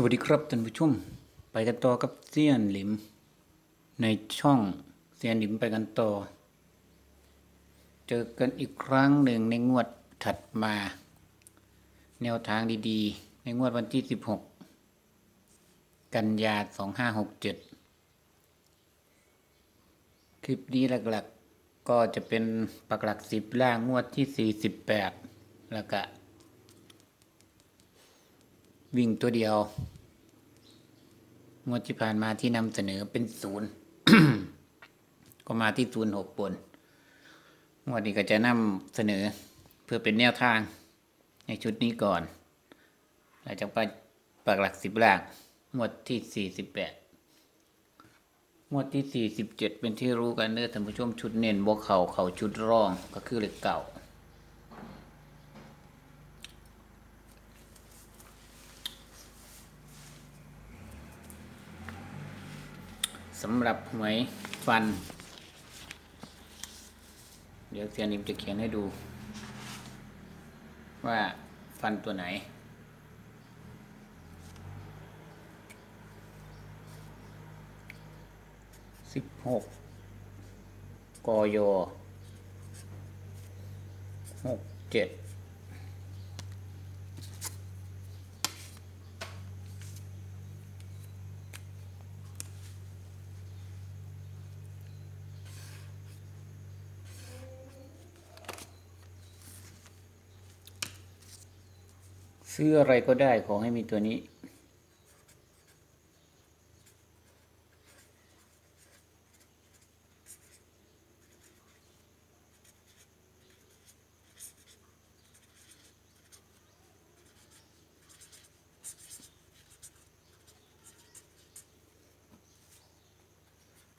สวัสดีครับท่านผู้ชม ไปกันต่อกับเซียนหลิม ในช่องเซียนหลิมไปกันต่อ เจอกันอีกครั้งหนึ่งในงวดถัดมา แนวทางดีๆ ในงวดวันที่ 16 กันยา 2567 คลิปนี้หลักๆ ก็จะเป็นปักหลักสิบล่างงวดที่ 48 แล้วก็ วิ่งตัวเดียว งวดที่ผ่านมาที่นำเสนอเป็นศูนย์ก็มาที่ศูนย์หกบนงวดนี้ก็จะนำเสนอเพื่อเป็นแนวทางในชุดนี้ก่อนหลังจากไปปักหลักสิบหลักงวดที่สี่สิบแปดงวดที่สี่สิบเจ็ดเป็นที่รู้กันเนื้อท่านผู้ชมชุดเน้นบวกเขาเขาชุดร่องก็คือเหลขเก่า สำหรับหวยฟัน เดี๋ยวเซียนิมจะเขียนให้ดู ว่าฟันตัวไหน สิบหกกยหกเจ็ด ซื้ออะไรก็ได้ขอให้มีตัวนี้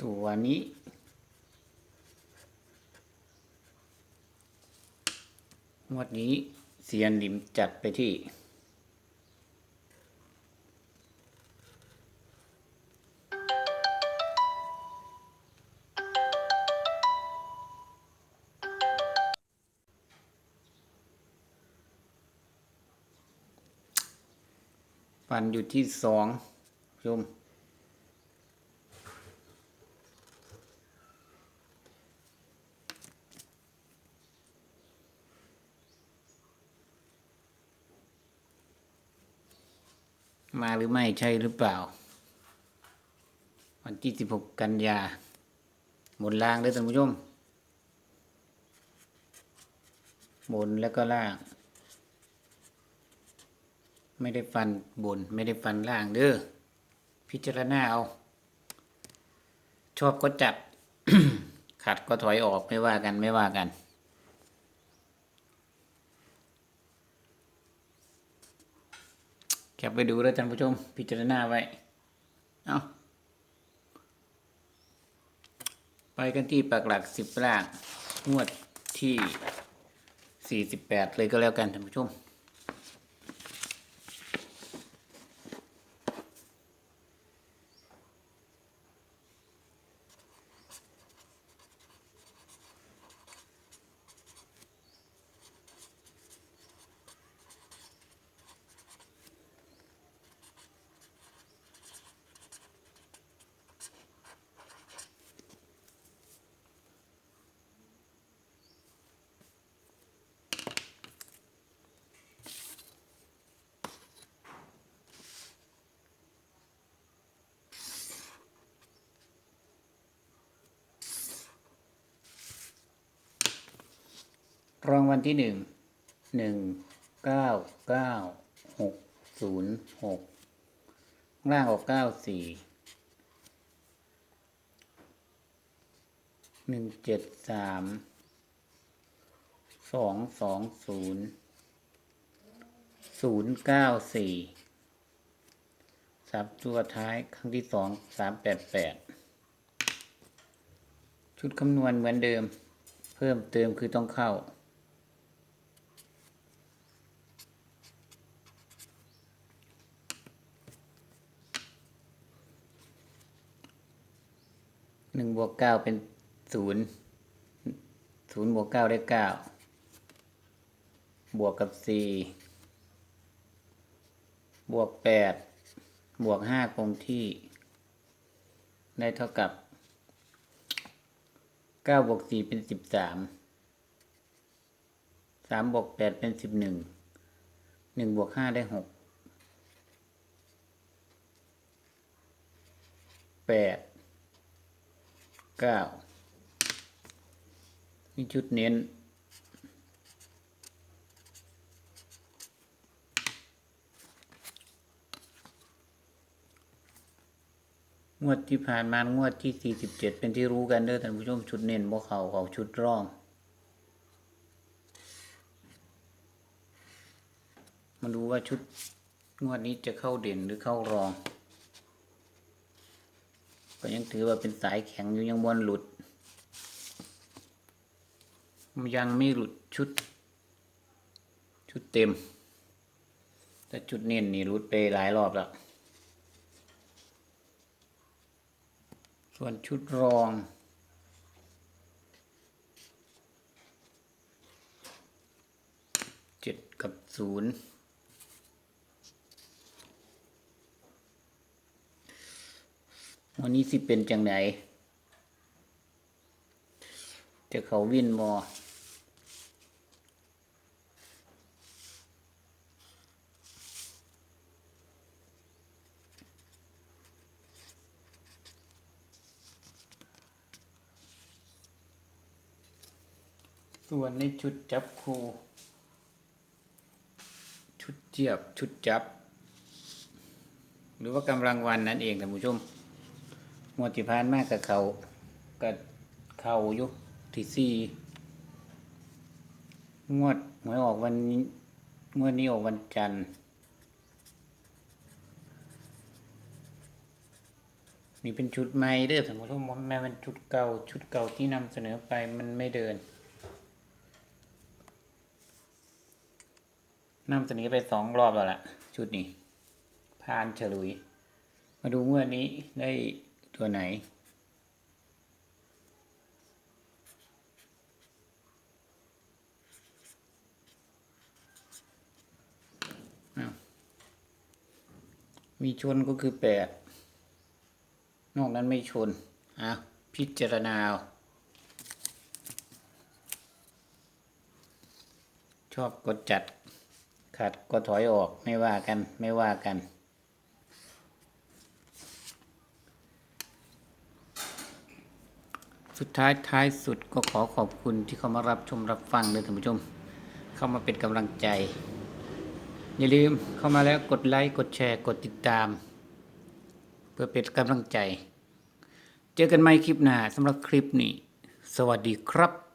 ตัวนี้งวดนี้เซียนหลิมจัดไปที่ ฟันอยู่ที่สองชมมาหรือไม่ใช่หรือเปล่า วันที่สิบหกกันยา บนล่างเลยท่านผู้ชม บนแล้วก็ล่าง ไม่ได้ฟันบน ไม่ได้ฟันล่างเด้อพิจารณาเอา ชอบก็จัดขัดก็ถอยออกไม่ว่ากันไม่ว่ากัน แคปไปดูแล้วท่านผู้ชม พิจารณาไว้ เอาไปกันที่ปากหลักสิบล่างงวดที่สี่สิบแปดเลยก็แล้วกันท่านผู้ชม รางวัลที่หนึ่งหนึ่งเก้าเก้าหกศูนย์หกล่างออกเก้าสี่หนึ่งเจ็ดสามสองสองศูนย์ศูนย์เก้าสี่สามตัวท้ายครั้งที่สองสามแปดแปดชุดคำนวณเหมือนเดิม เพิ่มเติมคือต้องเข้า หนึ่งบวกเก้าเป็นศูนย์ศูนย์บวกเก้าได้เก้าบวกกับสี่บวกแปดบวกห้าคงที่ ได้เท่ากับเก้าบวกสี่เป็นสิบสามสามบวกแปดเป็นสิบหนึ่งหนึ่งบวกห้าได้หกแปด เก้านี่ชุดเน้น งวดที่ผ่านมางวดที่47เป็นที่รู้กันเด้อท่านผู้ชมชุดเน้นบ่เขาเขาชุดร่องมาดูว่าชุดงวดนี้จะเข้าเด่นหรือเข้ารอง ก็ยังถือว่าเป็นสายแข็งอยู่ยังบนหลุด ยังไม่หลุดชุด ชุดเต็ม แต่ชุดเน้นนี่หลุดไปหลายรอบแล้ว ส่วนชุดรองเจ็ดกับศูนย์ วันนี้สิเป็นจังไหนจะเขาวินมอส่วนในชุดจับคูชุดเจียบชุดจับ หรือว่ากำลังวันนั่นเองท่านผู้ชม งวดที่ผ่านมากกับเขากับเขาอยู่ที่สี่งวดหวยออกวันนี้งวดนี้ออกวันจันทร์นี่เป็นชุดใหม่เด้อท่านผู้ชมแม้เป็นชุดเก่าชุดเก่าที่นำเสนอไปมันไม่เดินนำเสนอไปสองรอบแล้วล่ะ ชุดนี้ผ่านฉลุย มาดูงวดนี้ได้ ตัวไหนอ้ามีชนก็คือแปดนอกนั้นไม่ชนอะพิจารณาชอบกดจัด ขัดก็ถอยออกไม่ว่ากันไม่ว่ากัน สุดท้ายท้ายสุดก็ขอขอบคุณที่เข้ามารับชมรับฟังเลยท่านผู้ชม เข้ามาเป็นกำลังใจ อย่าลืมเข้ามาแล้วกดไลค์กดแชร์กดติดตาม เพื่อเป็นกำลังใจ เจอกันใหม่คลิปหน้าสำหรับคลิปนี้ สวัสดีครับ